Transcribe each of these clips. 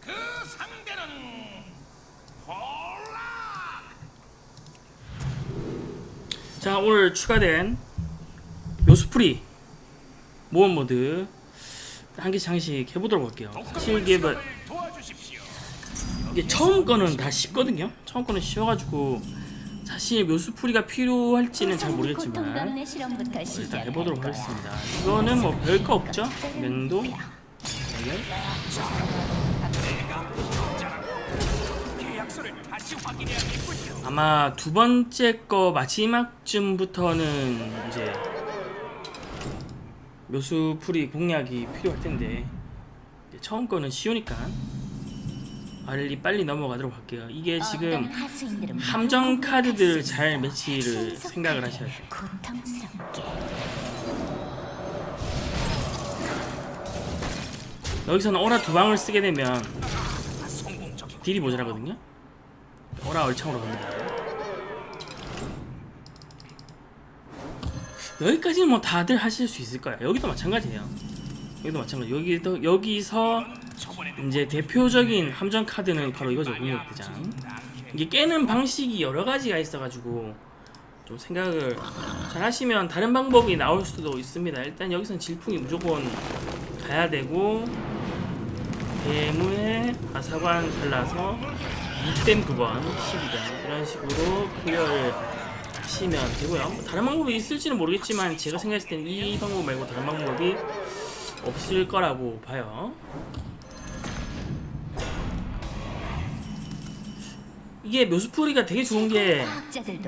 그 상대는 폴락. 자 오늘 추가된 묘수풀이 모험 모드 한 개씩 한 개씩 해보도록 할게요. 사실 이게 뭐 도와주십시오. 이게 처음 거는 다 쉽거든요. 처음 거는 쉬워가지고 사실 묘수풀이가 필요할지는 잘 모르겠지만 실험부터 일단 해보도록. 하겠습니다. 이거는 뭐 별거 없죠? 맹도 네. 다시 확인해야겠군요. 아마 두 번째 거 마지막쯤부터는 이제 묘수풀이 공략이 필요할 텐데 처음 거는 쉬우니까 빨리 빨리 넘어가도록 할게요. 이게 지금 함정 카드들 수 잘. 매치를 생각을 하셔야 돼요. 여기서는 오라 두 방을 쓰게 되면 딜이 모자라거든요. 오라 얼창으로 갑니다. 여기까지는 뭐 다들 하실 수 있을 거야. 여기도 마찬가지예요. 여기도 마찬가지. 여기도 여기서 이제 대표적인 함정 카드는 바로 이거죠. 공격대장. 이게 깨는 방식이 여러 가지가 있어가지고 좀 생각을 잘 하시면 다른 방법이 나올 수도 있습니다. 일단 여기선 질풍이 무조건 가야 되고 대무에 아사관 잘라서 2댐 9번 12점 이런 식으로 클리어를 하시면 되고요. 뭐 다른 방법이 있을지는 모르겠지만 제가 생각했을 때는 이 방법 말고 다른 방법이 없을 거라고 봐요. 이게 묘수풀이가 되게 좋은 게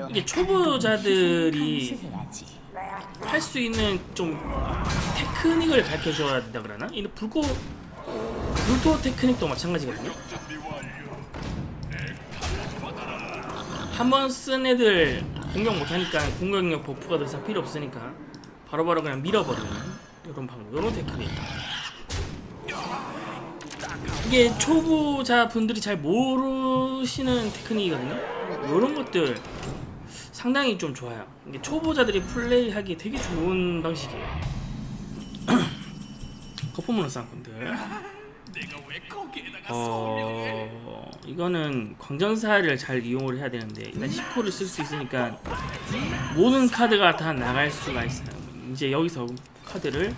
이게 초보자들이. 할 수 있는 좀 테크닉을 가르쳐 줘야 된다 그러나? 이 불꽃 불토 테크닉도 마찬가지거든요. 한 번 쓴 애들 공격 못 하니까 공격력 버프가 더 이상 필요 없으니까 바로 바로 그냥 밀어버리는 이런 방법, 이런 테크닉. 이게 초보자 분들이 잘 모르시는 테크닉이거든요. 이런 것들 상당히 좀 좋아요. 이게 초보자들이 플레이하기 되게 좋은 방식이에요. 왜 거기에다가 소명해? 어 이거는 광전사를 잘 이용을 해야 되는데 일단 10호를 쓸 수 있으니까 모든 카드가 다 나갈 수가 있어요. 이제 여기서 카드를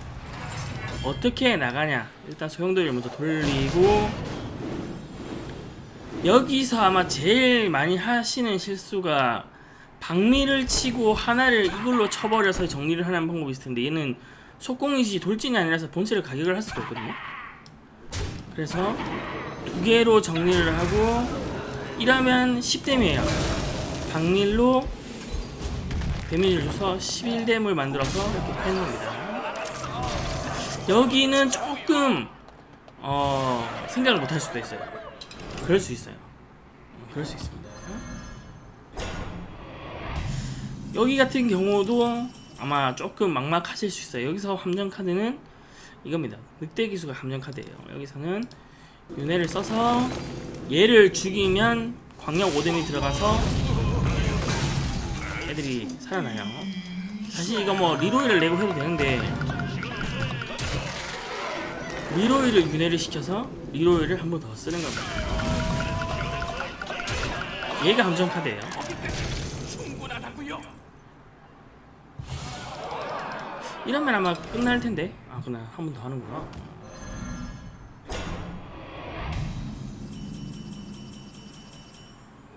어떻게 나가냐 일단 소용돌이를 먼저 돌리고 여기서 아마 제일 많이 하시는 실수가 박미를 치고 하나를 이걸로 쳐버려서 정리를 하는 방법이 있을 텐데 얘는 속공이지 돌진이 아니라서 본체를 가격을 할 수가 없거든요. 그래서 두 개로 정리를 하고 이러면 10댐이에요. 박밀로 데미지를 줘서 11댐을 만들어서 이렇게 패는 겁니다. 여기는 조금 어, 생각을 못할 수도 있어요. 그럴 수 있어요. 어, 그럴 수 있습니다. 여기 같은 경우도 아마 조금 막막하실 수 있어요. 여기서 함정 카드는 이겁니다. 늑대 기수가 함정 카드예요. 여기서는 윤회를 써서 얘를 죽이면 광역 5뎀이 들어가서 애들이 살아나요. 사실 이거 뭐 리로이를 내고 해도 되는데 리로이를 윤회를 시켜서 리로이를 한 번 더 쓰는 겁니다. 얘가 함정 카드예요. 이러면 아마 끝날 텐데. 아, 그나 한번 더 하는구나.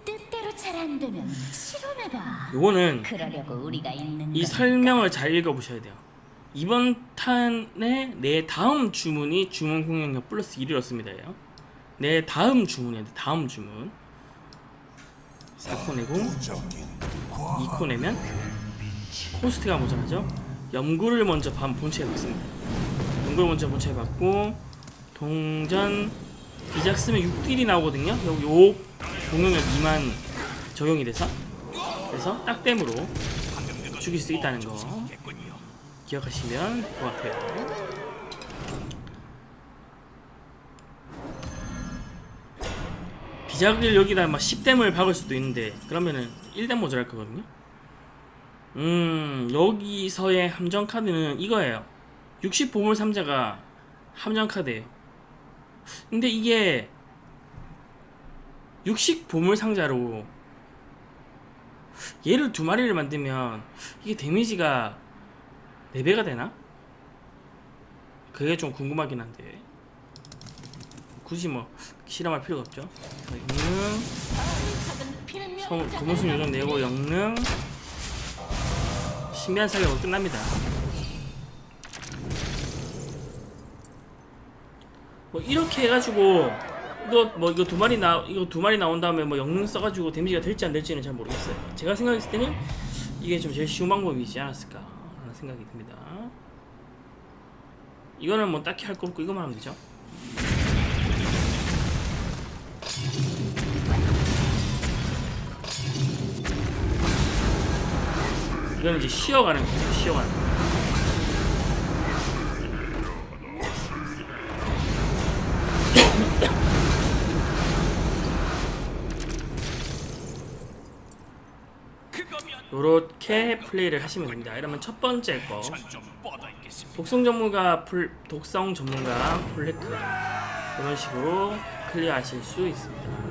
뜻대로 잘 안 되면 실험해봐. 요거는 그러려고 우리가 있는 이 거니까. 설명을 잘 읽어보셔야 돼요. 이번 탄에 내 다음 주문이 주문 공격력 플러스 1이었습니다요. 내 다음 주문이야. 돼, 다음 주문. 4코 내고 2코 내면 코스트가 모자라죠. 염구를 먼저 반 본체에 받습니다. 염구를 먼저 본체에 받고 동전 비작 쓰면 6딜이 나오거든요. 여기 요 공격력 2만 적용이 돼서 그래서 딱댐으로 죽일 수 있다는 거. 기억하시면 될 것 같아요. 비작을 여기다 막 10댐을 박을 수도 있는데 그러면은 1댐 모자랄 거거든요. 음 여기서의 함정 카드는 이거예요. 60 보물 상자가 함정 카드예요. 근데 이게 육식 보물 상자로 얘를 두 마리를 만들면 이게 데미지가 4배가 되나? 그게 좀 궁금하긴 한데 굳이 뭐 실험할 필요가 없죠 자, 영능 성, 고무순 요정 내고 영능 신비한 사격으로 끝납니다 뭐 이렇게 해가지고 이거 뭐 이거 두 마리 나 이거 두 마리 나온 다음에 뭐 영능 써가지고 데미지가 될지 안 될지는 잘 모르겠어요. 제가 생각했을 때는 이게 좀 제일 쉬운 방법이지 않았을까 하는 생각이 듭니다. 이거는 뭐 딱히 할 거 없고 이거만 하면 되죠. 이거는 이제 쉬어가는 거죠. 쉬어가는 거. 요렇게 플레이를 하시면 됩니다. 이러면 첫 번째 거. 독성 전문가 풀 독성 전문가 폴레크 이런 식으로 클리어하실 수 있습니다.